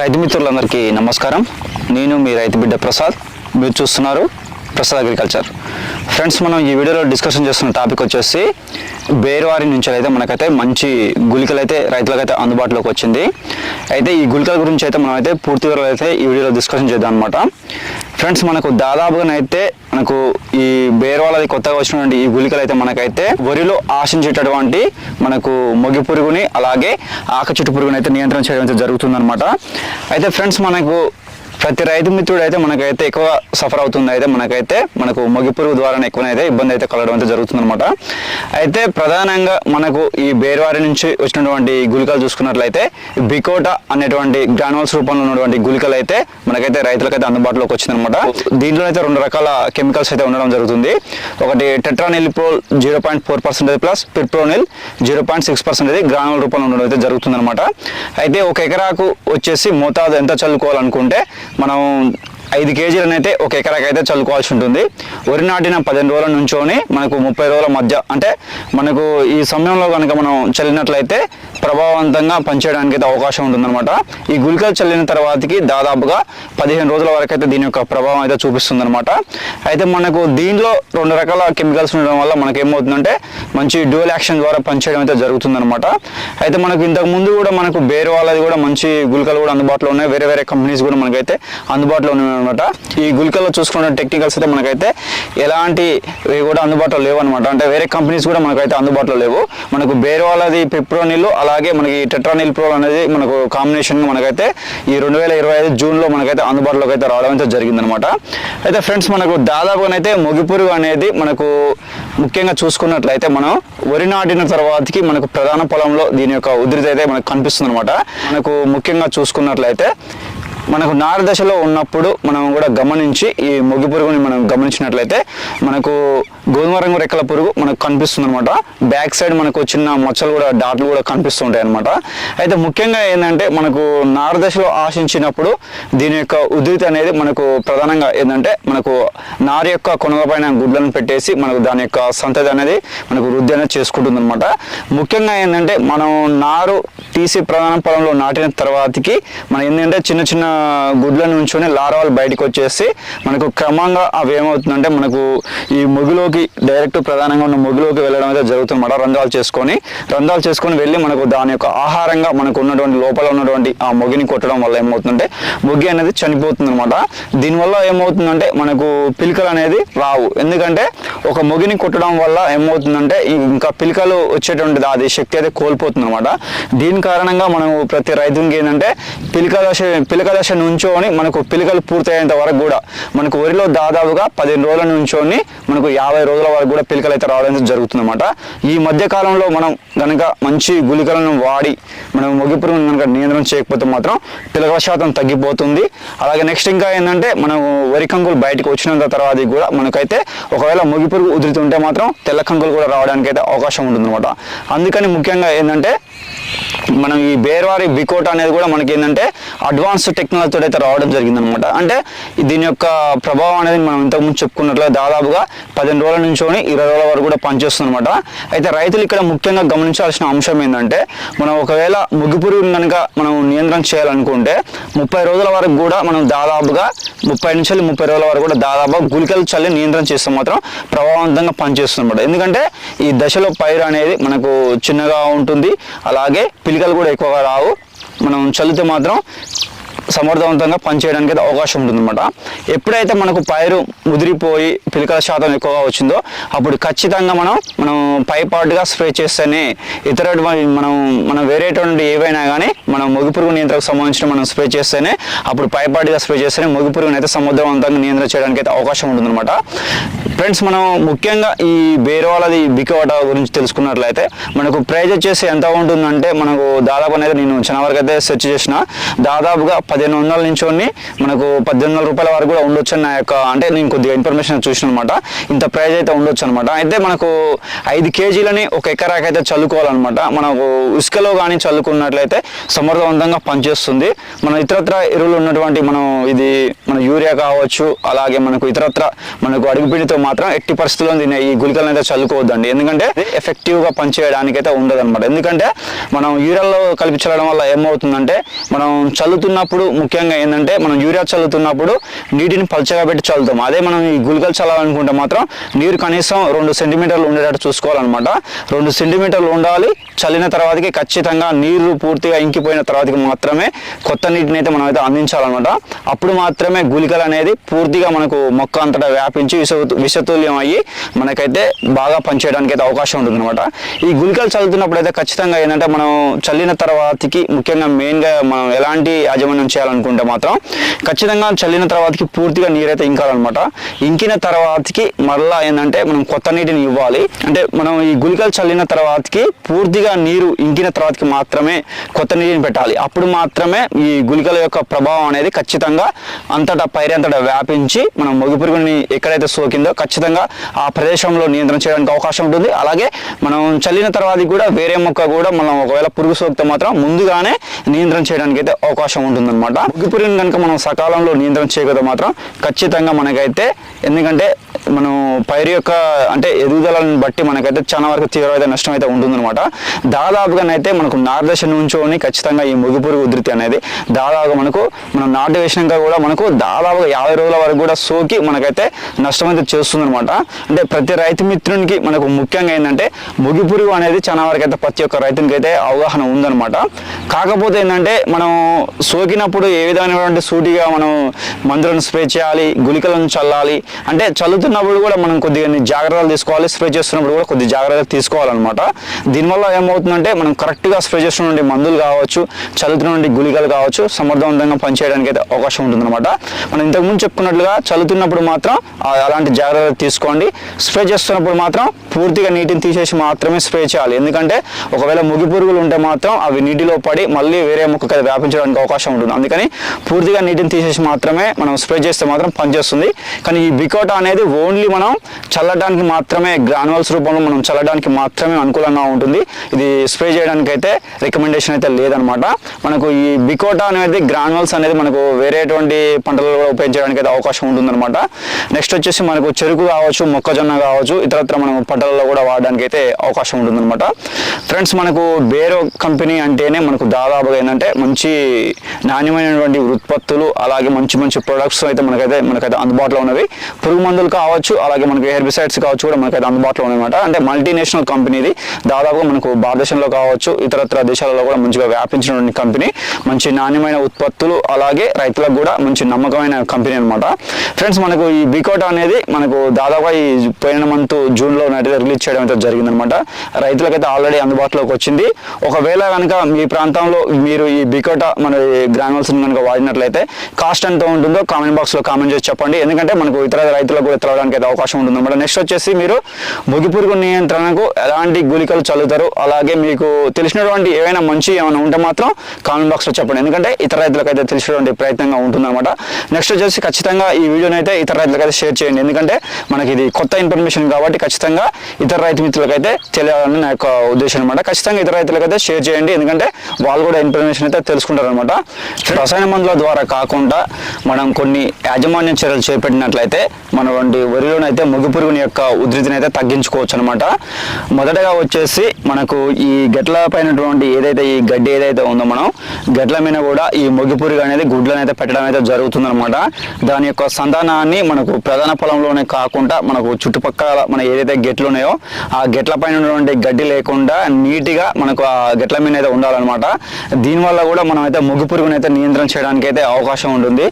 రైతు మిత్రులందరికీ నమస్కారం. నేను మీ రైతు బిడ్డ ప్రసాద్. మీరు చూస్తున్నారు ప్రసాద్ అగ్రికల్చర్. ఫ్రెండ్స్ మనం ఈ వీడియోలో డిస్కషన్ చేస్తున్న టాపిక్ వచ్చేసి బేరువారి నుంచి అయితే మనకైతే మంచి గుళికలు అయితే రైతులకైతే అందుబాటులోకి వచ్చింది. అయితే ఈ గుళికల గురించి అయితే మనం అయితే పూర్తి వివరాలు అయితే ఈ వీడియోలో డిస్కషన్ చేద్దాం అనమాట ఫ్రెండ్స్ మనకు దాదాపుగానైతే మనకు ఈ బేర్వాళ్ళది కొత్తగా వచ్చినటువంటి ఈ గుళికలు అయితే మనకైతే వరిలో ఆశించేటటువంటి మనకు మొగి పురుగుని అలాగే ఆకచుట్టు పురుగుని అయితే నియంత్రణ చేయడం అయితే జరుగుతుందన్నమాట. అయితే ఫ్రెండ్స్ మనకు ప్రతి రైతు మిత్రుడు అయితే మనకైతే ఎక్కువ సఫర్ అవుతుంది అయితే మనకైతే మనకు మొగి పురుగు ద్వారానే ఎక్కువనైతే ఇబ్బంది అయితే కలగడం అయితే జరుగుతుందన్నమాట. అయితే ప్రధానంగా మనకు ఈ బేర్వారి నుంచి వచ్చినటువంటి గుళికలు చూసుకున్నట్లయితే బికోట అనేటువంటి గ్రానువల్స్ రూపంలో ఉన్నటువంటి గుళికలు అయితే మనకైతే రైతులకైతే అందుబాటులోకి వచ్చిందనమాట దీంట్లో అయితే రెండు రకాల కెమికల్స్ అయితే ఉండడం జరుగుతుంది. ఒకటి tetraniliprole zero point four percent plus fipronil zero point six percentage granule రూపంలో ఉండడం అయితే జరుగుతుందన్నమాట. అయితే ఒక ఎకరాకు వచ్చేసి మోతాదు ఎంత చల్లుకోవాలనుకుంటే మనం ఐదు కేజీలను అయితే ఒక ఎకరాకి అయితే చల్లుకోవాల్సి ఉంటుంది. వరి నాటిన పదిహేను రోజుల నుంచోని మనకు ముప్పై రోజుల మధ్య అంటే మనకు ఈ సమయంలో కనుక మనం చల్లినట్లయితే ప్రభావవంతంగా పనిచేయడానికి అయితే అవకాశం ఉంటుందన్నమాట. ఈ గుళికలు చల్లిన తర్వాతకి దాదాపుగా పదిహేను రోజుల వరకు అయితే దీని యొక్క ప్రభావం అయితే చూపిస్తుంది అనమాట అయితే మనకు దీనిలో రెండు రకాల కెమికల్స్ ఉండడం వల్ల మనకి ఏమవుతుందంటే మంచి డ్యూయల్ యాక్షన్ ద్వారా పనిచేయడం అయితే జరుగుతుందన్నమాట. అయితే మనకు ఇంతకు ముందు కూడా మనకు బేరు వాళ్ళది కూడా మంచి గుళికలు కూడా అందుబాటులో ఉన్నాయి. వేరే వేరే కంపెనీస్ కూడా మనకైతే అందుబాటులో ఉన్నాయి అనమాట ఈ గుళికల్లో చూసుకున్న టెక్నికల్స్ అయితే మనకైతే ఎలాంటి కూడా అందుబాటులో లేవు అనమాట అంటే వేరే కంపెనీస్ కూడా మనకైతే అందుబాటులో లేవు. మనకు బేరు వాళ్ళది అలా అలాగే మనకి టెట్రానిల్ ప్రో అనేది మనకు కాంబినేషన్ మనకైతే ఈ రెండు వేల ఇరవై ఐదు జూన్లో మనకైతే అందుబాటులోకి అయితే రావడం అయితే జరిగిందనమాట అయితే ఫ్రెండ్స్ మనకు దాదాపుగానైతే మొగిపురుగు అనేది మనకు ముఖ్యంగా చూసుకున్నట్లయితే మనం వరి నాటిన తర్వాతకి మనకు ప్రధాన పొలంలో దీని యొక్క ఉధృతి అయితే మనకు కనిపిస్తుంది అనమాట మనకు ముఖ్యంగా చూసుకున్నట్లయితే మనకు నార దశలో ఉన్నప్పుడు మనం కూడా గమనించి ఈ మొగి పురుగుని మనం గమనించినట్లయితే మనకు గోధుమ రంగు రెక్కల పురుగు మనకు కనిపిస్తుంది అనమాట బ్యాక్ సైడ్ మనకు చిన్న మచ్చలు కూడా డాట్లు కూడా కనిపిస్తుంటాయి అనమాట అయితే ముఖ్యంగా ఏంటంటే మనకు నార దశలో ఆశించినప్పుడు దీని యొక్క ఉధృతి అనేది మనకు ప్రధానంగా ఏంటంటే మనకు నార యొక్క కొనగ పైన గుడ్లను పెట్టేసి మనకు దాని యొక్క సంతతి అనేది మనకు వృద్ధి అనేది చేసుకుంటుంది అనమాట ముఖ్యంగా ఏంటంటే మనం నారు తీసి ప్రధాన పొలంలో నాటిన తర్వాతకి మనం ఏంటంటే చిన్న చిన్న గుడ్ల నుంచొని లారవాలు బయటకు వచ్చేసి మనకు క్రమంగా అవి ఏమవుతుందంటే మనకు ఈ ముగిలోకి డైరెక్ట్ ప్రధానంగా ఉన్న మొగులోకి వెళ్ళడం అయితే జరుగుతుందన్నమాట. రంధ్రాలు చేసుకొని రంధ్రాలు చేసుకొని వెళ్ళి మనకు దాని యొక్క ఆహారంగా మనకు ఉన్నటువంటి లోపల ఉన్నటువంటి ఆ మొగిని కొట్టడం వల్ల ఏమవుతుందంటే మొగ్గి అనేది చనిపోతుంది అనమాట దీనివల్ల ఏమవుతుందంటే మనకు పిలికలు అనేది రావు. ఎందుకంటే ఒక మొగిని కొట్టడం వల్ల ఏమవుతుందంటే ఇంకా పిలికలు వచ్చేటువంటిది అది శక్తి అయితే కోల్పోతుంది అనమాట దీని కారణంగా మనం ప్రతి రైతునికి ఏంటంటే పిలిక దశ పిలిక దశ నుంచోని మనకు పిలికలు పూర్తయ్యేంత వరకు కూడా మనకు వరిలో దాదాపుగా పదిహేను రోజుల నుంచోని మనకు యాభై రోజుల వరకు కూడా పిలకలు అయితే రావడం జరుగుతుంది అనమాట ఈ మధ్య కాలంలో మనం కనుక మంచి గుళికలను వాడి మనం మొగి పురుగును కనుక నియంత్రణ చేయకపోతే మాత్రం పిలకల శాతం తగ్గిపోతుంది. అలాగే నెక్స్ట్ ఇంకా ఏంటంటే మనం వరి కంకులు బయటకు వచ్చినంత తర్వాత కూడా మనకైతే ఒకవేళ మొగి పురుగు ఉధృతి మాత్రం తెల్ల కంకులు కూడా రావడానికి అయితే అవకాశం ఉంటుంది అందుకని ముఖ్యంగా ఏంటంటే మనం ఈ బేర్వారి బికోట్ అనేది కూడా మనకి ఏంటంటే అడ్వాన్స్ టెక్నాలజీతో అయితే రావడం జరిగిందనమాట అంటే దీని యొక్క ప్రభావం అనేది మనం ఇంతకుముందు చెప్పుకున్నట్లయితే దాదాపుగా పదిహేను రోజుల నుంచోని ఇరవై రోజుల వరకు కూడా పనిచేస్తుంది అనమాట అయితే రైతులు ఇక్కడ ముఖ్యంగా గమనించాల్సిన అంశం ఏంటంటే మనం ఒకవేళ ముగ్గు కనుక మనం నియంత్రణ చేయాలనుకుంటే ముప్పై రోజుల వరకు కూడా మనం దాదాపుగా ముప్పై నుంచి ముప్పై రోజుల వరకు కూడా దాదాపు గుళికలు చల్లి నియంత్రణ చేస్తే మాత్రం ప్రభావవంతంగా పనిచేస్తుంది అనమాట ఎందుకంటే ఈ దశలో పైరు అనేది మనకు చిన్నగా ఉంటుంది అలాగే పిలికలు కూడా ఎక్కువగా రావు. మనం చల్లితే మాత్రం సమర్థవంతంగా పనిచేయడానికి అయితే అవకాశం ఉంటుందన్నమాట. ఎప్పుడైతే మనకు పైరు ముదిరిపోయి పిలికల శాతం ఎక్కువగా వచ్చిందో అప్పుడు ఖచ్చితంగా మనం మనం పైపాటుగా స్ప్రే చేస్తేనే ఇతర మనం మనం వేరేటువంటి ఏవైనా కానీ మనం మొగి పురుగు నియంత్రణకు సంబంధించిన మనం స్ప్రే చేస్తేనే అప్పుడు పైపాటుగా స్ప్రే చేస్తేనే మొగి పురుగుని అయితే సమర్థవంతంగా నియంత్రణ చేయడానికి అయితే అవకాశం ఉంటుందన్నమాట. ఫ్రెండ్స్ మనం ముఖ్యంగా ఈ బేరవాళ్ళది బికవాట గురించి తెలుసుకున్నట్లయితే మనకు ప్రైజ్ వచ్చేసి ఎంత ఉంటుందంటే మనకు దాదాపు అనేది నేను చాలా వరకు అయితే సెర్చ్ చేసిన దాదాపుగా పదిహేను వందల నుంచి మనకు పద్దెనిమిది వందల రూపాయల వరకు కూడా ఉండొచ్చు అని నా యొక్క అంటే నేను కొద్దిగా ఇన్ఫర్మేషన్ చూసిన అనమాట ఇంత ప్రైజ్ అయితే ఉండొచ్చు అనమాట అయితే మనకు ఐదు కేజీలని ఒక ఎకరాకి అయితే చల్లుకోవాలన్నమాట. మనకు ఇసుకలో కానీ చల్లుకున్నట్లయితే సమర్థవంతంగా పనిచేస్తుంది. మన ఇతరత్ర ఎరువులు ఉన్నటువంటి మనం ఇది మన యూరియా కావచ్చు అలాగే మనకు ఇతరత్ర మనకు అడుగుపిండితో మాత్రం ఎట్టి పరిస్థితుల్లో దీన్ని ఈ గుళికలను అయితే చల్లుకోవద్దండి. ఎందుకంటే ఎఫెక్టివ్గా పనిచేయడానికి అయితే ఉండదు అనమాట ఎందుకంటే మనం యూరియాలో కలిపి చల్లడం వల్ల ఏమవుతుందంటే మనం చల్లుతున్న చల్లినప్పుడు ముఖ్యంగా ఏంటంటే మనం యూరియా చల్లుతున్నప్పుడు నీటిని పల్చగా పెట్టి చల్లుతాం. అదే మనం ఈ గుళికలు చల్లాలనుకుంటే మాత్రం నీరు కనీసం రెండు సెంటీమీటర్లు ఉండేటట్టు చూసుకోవాలన్నమాట. రెండు సెంటీమీటర్లు ఉండాలి. చల్లిన తర్వాతకి ఖచ్చితంగా నీరు పూర్తిగా ఇంకిపోయిన తర్వాతకి మాత్రమే కొత్త నీటిని అయితే మనం అయితే అందించాలన్నమాట. అప్పుడు మాత్రమే గుళికలు అనేది పూర్తిగా మనకు మొక్క అంతటా వ్యాపించి విష విషతుల్యం అయ్యి మనకైతే బాగా పనిచేయడానికి అయితే అవకాశం ఉంటుంది అనమాట ఈ గుళికలు చల్లుతున్నప్పుడు అయితే ఖచ్చితంగా ఏంటంటే మనం చల్లిన తర్వాతకి ముఖ్యంగా మెయిన్గా మనం ఎలాంటి యాజమాన్య చేయాలనుకుంటే మాత్రం ఖచ్చితంగా చల్లిన తర్వాతకి పూర్తిగా నీరైతే ఇంకాలన్నమాట. ఇంకిన తర్వాతకి మళ్ళీ ఏంటంటే మనం కొత్త నీటిని ఇవ్వాలి. అంటే మనం ఈ గుళికలు చల్లిన తర్వాతకి పూర్తిగా నీరు ఇంకిన తర్వాతకి మాత్రమే కొత్త నీటిని పెట్టాలి. అప్పుడు మాత్రమే ఈ గుళికల యొక్క ప్రభావం అనేది ఖచ్చితంగా అంతటా పైరంతటా వ్యాపించి మనం మొగి పురుగుని ఎక్కడైతే సోకిందో ఖచ్చితంగా ఆ ప్రదేశంలో నియంత్రణ చేయడానికి అవకాశం ఉంటుంది. అలాగే మనం చల్లిన తర్వాత కూడా వేరే మొక్క కూడా మనం ఒకవేళ పురుగు సోకితే మాత్రం ముందుగానే నియంత్రణ చేయడానికి అయితే అవకాశం ఉంటుంది. ఉంటుందన్నమాట. మొగి కనుక మనం సకాలంలో నియంత్రణ చేయకపోతే మాత్రం ఖచ్చితంగా మనకైతే ఎందుకంటే మనం పైరు యొక్క అంటే ఎదుగుదలను బట్టి మనకైతే చాలా వరకు తీవ్రమైన నష్టం అయితే ఉంటుందన్నమాట. దాదాపుగానైతే మనకు నారదశ నుంచోని ఖచ్చితంగా ఈ ముగిపురుగు ఉధృతి అనేది దాదాపుగా మనకు మనం నాటు వేసినాక కూడా మనకు దాదాపుగా యాభై రోజుల వరకు కూడా సోకి మనకైతే నష్టం అయితే చేస్తుందన్నమాట. అంటే ప్రతి రైతు మిత్రునికి మనకు ముఖ్యంగా ఏంటంటే ముగిపురుగు అనేది చాలా వరకు అయితే ప్రతి ఒక్క రైతునికి అయితే అవగాహన ఉందన్నమాట. కాకపోతే ఏంటంటే మనం సోకిన సోకినప్పుడు ఏ విధమైనటువంటి సూటిగా మనం మందులను స్ప్రే చేయాలి గుళికలను చల్లాలి అంటే చల్లుతున్నప్పుడు కూడా మనం కొద్దిగా జాగ్రత్తలు తీసుకోవాలి స్ప్రే చేస్తున్నప్పుడు కూడా కొద్ది జాగ్రత్తలు తీసుకోవాలన్నమాట. దీనివల్ల ఏమవుతుందంటే మనం కరెక్ట్గా స్ప్రే చేస్తున్నటువంటి మందులు కావచ్చు చల్లుతున్నటువంటి గుళికలు కావచ్చు సమర్థవంతంగా పనిచేయడానికి అయితే అవకాశం ఉంటుందన్నమాట. మనం ఇంతకుముందు చెప్పుకున్నట్లుగా చల్లుతున్నప్పుడు మాత్రం అలాంటి జాగ్రత్తలు తీసుకోండి స్ప్రే చేస్తున్నప్పుడు మాత్రం పూర్తిగా నీటిని తీసేసి మాత్రమే స్ప్రే చేయాలి. ఎందుకంటే ఒకవేళ ముగి పురుగులు ఉంటే మాత్రం అవి నీటిలో పడి మళ్ళీ వేరే మొక్కకి అది వ్యాపించడానికి అవకాశం ఉంటుంది. అందుకని పూర్తిగా నీటిని తీసేసి మాత్రమే మనం స్ప్రే చేస్తే మాత్రం పనిచేస్తుంది కానీ ఈ బికోటా అనేది ఓన్లీ మనం చల్లడానికి మాత్రమే గ్రానువల్స్ రూపంలో మనం చల్లడానికి మాత్రమే అనుకూలంగా ఉంటుంది. ఇది స్ప్రే చేయడానికి అయితే రికమెండేషన్ అయితే లేదనమాట. మనకు ఈ బికోటా అనేది గ్రానువల్స్ అనేది మనకు వేరేటువంటి పంటలలో కూడా ఉపయోగించడానికి అయితే అవకాశం ఉంటుందన్నమాట. నెక్స్ట్ వచ్చేసి మనకు చెరుకు కావచ్చు మొక్కజొన్న కావచ్చు ఇతరత్ర మనం పంటలలో కూడా వాడడానికి అయితే అవకాశం ఉంటుందన్నమాట. ఫ్రెండ్స్ మనకు బేరో కంపెనీ అంటేనే మనకు దాదాపుగా ఏంటంటే మంచి నాణ్యమైనటువంటి ఉత్పత్తులు అలాగే మంచి మంచి ప్రొడక్ట్స్ అయితే మనకైతే మనకైతే అందుబాటులో ఉన్నవి. పురుగు మందులు కావచ్చు అలాగే మనకు హెర్బిసైడ్స్ కావచ్చు కూడా మనకైతే అందుబాటులో ఉన్నాయన్నమాట అంటే మల్టీనేషనల్ కంపెనీ ఇది. దాదాపుగా మనకు భారతదేశంలో కావచ్చు ఇతరత్ర దేశాలలో కూడా మంచిగా వ్యాపించినటువంటి కంపెనీ మంచి నాణ్యమైన ఉత్పత్తులు అలాగే రైతులకు కూడా మంచి నమ్మకమైన కంపెనీ అనమాట ఫ్రెండ్స్ మనకు ఈ బికోటా అనేది మనకు దాదాపుగా ఈ పోయిన మంత్ జూన్లో అయితే రిలీజ్ చేయడం అయితే జరిగిందనమాట. రైతులకైతే ఆల్రెడీ అందుబాటులోకి వచ్చింది. ఒకవేళ కనుక మీ ప్రాంతంలో మీరు ఈ బికోటా మన గ్రానువల్స్ కనుక వాడినట్లయితే కాస్ట్ ఎంత ఉంటుందో కామెంట్ బాక్స్లో కామెంట్ చేసి చెప్పండి. ఎందుకంటే మనకు ఇతర రైతులకు కూడా తెలవడానికి అయితే అవకాశం ఉంటుందన్నమాట. నెక్స్ట్ వచ్చేసి మీరు ముగి పురుగు నియంత్రణకు ఎలాంటి గుళికలు చల్లుతారు? అలాగే మీకు తెలిసినటువంటి ఏవైనా మంచి ఏమైనా ఉంటే మాత్రం కామెంట్ బాక్స్లో చెప్పండి. ఎందుకంటే ఇతర రైతులకైతే తెలిసినటువంటి ప్రయత్నంగా ఉంటుందన్నమాట. నెక్స్ట్ వచ్చేసి ఖచ్చితంగా ఈ వీడియోని అయితే ఇతర రైతులకైతే షేర్ చేయండి. ఎందుకంటే మనకి ఇది కొత్త ఇన్ఫర్మేషన్ కాబట్టి ఖచ్చితంగా ఇతర రైతు మిత్రులకైతే తెలియాలని నా యొక్క ఉద్దేశం అనమాట ఖచ్చితంగా ఇతర రైతులకైతే షేర్ చేయండి. ఎందుకంటే వాళ్ళు కూడా ఇన్ఫర్మేషన్ అయితే తెలుసుకుంటారు అనమాట రసాయన మందుల ద్వారా కాకుండా మనం కొన్ని యాజమాన్య చర్యలు చేపట్టినట్లయితే మన వంటి వరిలోనైతే ముగ్గు పురుగుని యొక్క ఉధృతిని అయితే తగ్గించుకోవచ్చు అనమాట మొదటగా వచ్చేసి మనకు ఈ గట్ల పైనటువంటి ఏదైతే ఈ గడ్డి ఏదైతే ఉందో మనం గడ్ల మీద కూడా ఈ ముగ్గు పురుగు అనేది గుడ్లను అయితే పెట్టడం అయితే జరుగుతుందన్నమాట. దాని యొక్క సంతానాన్ని మనకు ప్రధాన పొలంలోనే కాకుండా మనకు చుట్టుపక్కల మన ఏదైతే గెట్లు ఉన్నాయో ఆ గెట్ల పైన ఉన్నటువంటి గడ్డి లేకుండా నీట్గా మనకు ఆ గెట్ల మీద అయితే ఉండాలన్నమాట. దీనివల్ల కూడా మనం అయితే ముగ్గు పురుగుని అయితే నియంత్రణ చేయడానికి అయితే అవకాశం ఉంటుంది.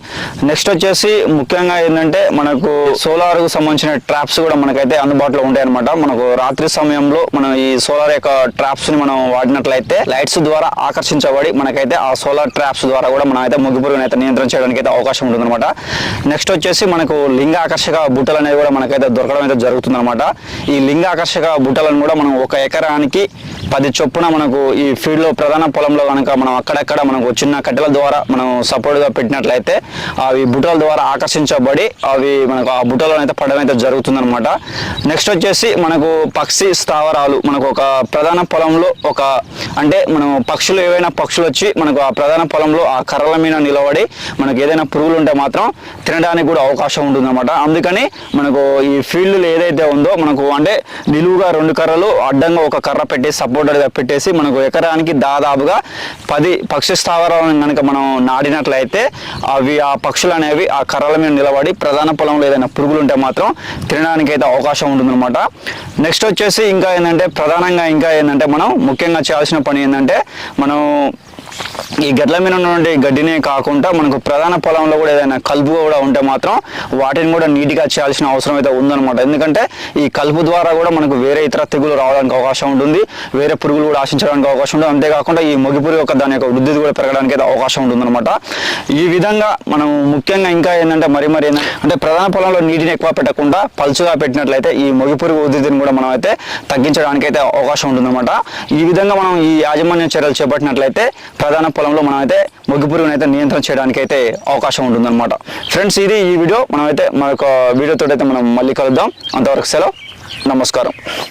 నెక్స్ట్ వచ్చేసి ముఖ్యంగా ఏంటంటే మనకు సోలార్కు సంబంధించిన ట్రాప్స్ కూడా మనకైతే అందుబాటులో ఉంటాయి అనమాట మనకు రాత్రి సమయంలో మనం ఈ సోలార్ యొక్క ట్రాప్స్ని మనం వాడినట్లయితే లైట్స్ ద్వారా ఆకర్షించబడి మనకైతే ఆ సోలార్ ట్రాప్స్ ద్వారా కూడా మనం అయితే ముగ్గు పురుగుని అయితే నియంత్రణ చేయడానికి అయితే అవకాశం ఉంటుంది అనమాట నెక్స్ట్ వచ్చేసి మనకు లింగ ఆకర్షక బుట్టలు అనేవి కూడా మనకైతే దొరకడం అయితే జరుగుతుంది అనమాట ఈ లింగాకర్షక బుట్టలను కూడా మనం ఒక ఎకరానికి పది చొప్పున మనకు ఈ ఫీల్డ్లో ప్రధాన పొలంలో కనుక మనం అక్కడక్కడ మనకు చిన్న కట్టెల ద్వారా మనం సపోర్ట్గా పెట్టినట్లయితే అవి బుట్టల ద్వారా ఆకర్షించబడి అవి మనకు ఆ బుటలో అయితే పడడం అయితే జరుగుతుంది అనమాట నెక్స్ట్ వచ్చేసి మనకు పక్షి స్థావరాలు మనకు ఒక ప్రధాన పొలంలో ఒక అంటే మనం పక్షులు ఏవైనా పక్షులు వచ్చి మనకు ఆ ప్రధాన పొలంలో ఆ కర్రల మీద నిలబడి మనకు ఏదైనా పురుగులు ఉంటే మాత్రం తినడానికి కూడా అవకాశం ఉంటుందన్నమాట. అందుకని మనకు ఈ ఫీల్డ్లు ఏదైతే ఉందో మనకు అంటే నిలువుగా రెండు కర్రలు అడ్డంగా ఒక కర్ర పెట్టి సపోర్టెడ్గా పెట్టేసి మనకు ఎకరానికి దాదాపుగా పది పక్షి స్థావరాలను కనుక మనం నాటినట్లయితే అవి ఆ పక్షులు అనేవి ఆ కర్రల మీద నిలబడి ప్రధాన పొలంలో ఏదైనా పురుగులు ఉంటే మాత్రం తినడానికి అయితే అవకాశం ఉంటుందన్నమాట. నెక్స్ట్ వచ్చేసి ఇంకా ఏంటంటే ప్రధానంగా ఇంకా ఏంటంటే మనం ముఖ్యంగా చేయాల్సిన పని ఏంటంటే మనం ఈ గడ్ల మీద ఉన్నటువంటి గడ్డినే కాకుండా మనకు ప్రధాన పొలంలో కూడా ఏదైనా కలుపు కూడా ఉంటే మాత్రం వాటిని కూడా నీట్గా చేయాల్సిన అవసరం అయితే ఉందన్నమాట. ఎందుకంటే ఈ కలుపు ద్వారా కూడా మనకు వేరే ఇతర తెగులు రావడానికి అవకాశం ఉంటుంది. వేరే పురుగులు కూడా ఆశించడానికి అవకాశం ఉంటుంది. అంతేకాకుండా ఈ మొగి పురుగు యొక్క దాని యొక్క వృద్ధి కూడా పెరగడానికి అయితే అవకాశం ఉంటుందన్నమాట. ఈ విధంగా మనం ముఖ్యంగా ఇంకా ఏంటంటే మరి మరి ఏంటంటే అంటే ప్రధాన పొలంలో నీటిని ఎక్కువ పెట్టకుండా పలుచుగా పెట్టినట్లయితే ఈ మొగి పురుగు ఉధృతిని కూడా మనం అయితే తగ్గించడానికి అయితే అవకాశం ఉంటుందన్నమాట. ఈ విధంగా మనం ఈ యాజమాన్య చర్యలు చేపట్టినట్లయితే ప్రధాన పొలంలో మనమైతే మొగ్గు పురుగుని అయితే నియంత్రణ చేయడానికి అయితే అవకాశం ఉంటుందన్నమాట. ఫ్రెండ్స్ ఇది ఈ వీడియో. మనమైతే మన యొక్క వీడియోతో అయితే మనం మళ్ళీ కలుద్దాం. అంతవరకు సెలవు. నమస్కారం.